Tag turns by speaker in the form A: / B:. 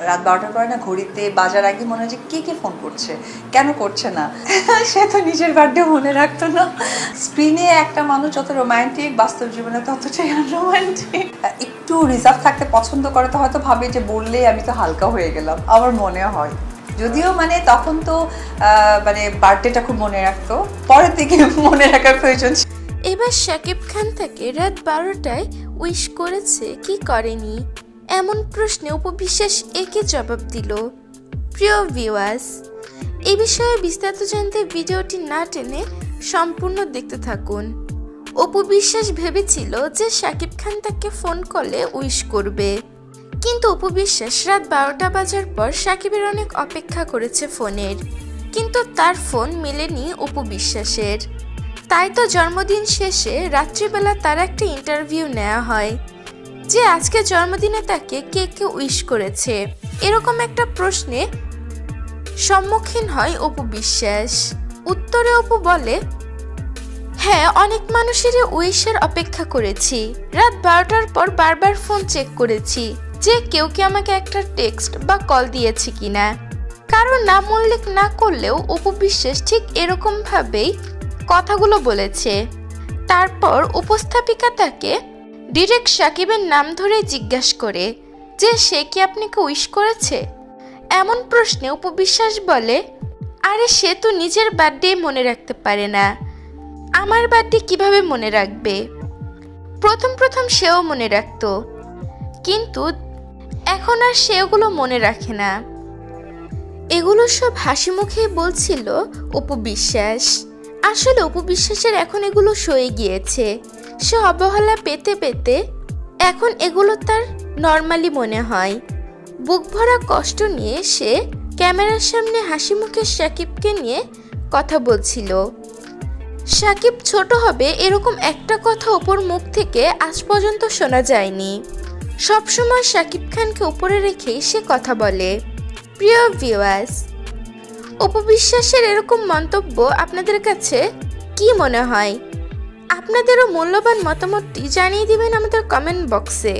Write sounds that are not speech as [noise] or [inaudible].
A: রাত বারোটার পরে না ঘড়িতে বাজার আগে মনে হয় যে কে কে ফোন করছে? কেন করছে না? [laughs] সে তো নিজের বার্থডে মনে রাখতো না। স্ক্রিনে একটা মানুষ যত রোমান্টিক বাস্তব জীবনে ততটাই আনরোমান্টিক একটু রিজার্ভ থাকতে পছন্দ করে তো হয়তো ভাবে যে বললেই আমি তো হালকা হয়ে গেলাম। আমার মনে হয়। যদিও মানে তখন তো মানে বার্থডেটা খুব মনে রাখতো। পরের দিকে [laughs] মনে রাখার প্রয়োজন
B: এবার শাকিব খান তাকে রাত বারোটায় উইশ করেছে। কি করেনি? এমন প্রশ্নে উপবিশ্বাস একে জবাব দিল। প্রিয় ভিউয়ার্স এই বিষয়ে বিস্তারিত জানতে ভিডিওটি না টেনে সম্পূর্ণ দেখতে থাকুন। অপু বিশ্বাস ভেবেছিল যে শাকিব খান তাকে ফোন করলে উইশ করবে। কিন্তু অপু বিশ্বাস রাত বারোটা বাজার পর সাকিবের অনেক অপেক্ষা করেছে ফোনের। কিন্তু তার ফোন মেলেনি অপু বিশ্বাসের তাই তো জন্মদিন শেষে রাত্রিবেলা তার একটা ইন্টারভিউ নেওয়া হয়। যে আজকে জন্মদিনে তাকে কে কে উইশ করেছে? এরকম একটা প্রশ্নে সম্মুখীন হয় অপু বিশ্বাস। উত্তরে অপু বলে হ্যাঁ অনেক মানুষেরই উইশের অপেক্ষা করেছি। রাত বারোটার পর বারবার ফোন চেক করেছি যে কেউ কি আমাকে একটা টেক্সট বা কল দিয়েছে কিনা। কারণ নাম উল্লেখ না করলেও অপু বিশ্বাস ঠিক এরকম ভাবেই কথাগুলো বলেছে। তারপর উপস্থাপিকা তাকে ডিরেক্ট সাকিবের নাম ধরে জিজ্ঞাসা করে, যে সে কি আপনাকে উইশ করেছে? এমন প্রশ্নে উপবিশ্বাস বলে, আরে সে তো নিজের বার্থডে মনে রাখতে পারে না। আমার বার্থডে কীভাবে মনে রাখবে? প্রথম প্রথম সেও মনে রাখতো। কিন্তু এখন আর সেগুলো মনে রাখে না। এগুলো সব হাসি মুখে বলছিল অপু বিশ্বাস। আসলে অপু বিশ্বাসের এখন এগুলো সয়ে গিয়েছে। সে অবহেলা পেতে পেতে এখন এগুলো তার নর্মালি মনে হয়। বুক ভরা কষ্ট নিয়ে সে ক্যামেরার সামনে হাসি মুখে সাকিবকে নিয়ে কথা বলছিল। সাকিব ছোট হবে এরকম একটা কথা ওপর মুখ থেকে আজ পর্যন্ত শোনা যায়নি। সবসময় সাকিব খানকে উপরে রেখেই সে কথা বলে। প্রিয় ভিউয়ার্স উপবিশ্বাসের এরকম মন্তব্য আপনাদের কাছে কি মনে হয়? আপনাদেরও মূল্যবান মতামতটি জানিয়ে দিবেন আমাদের কমেন্ট বক্সে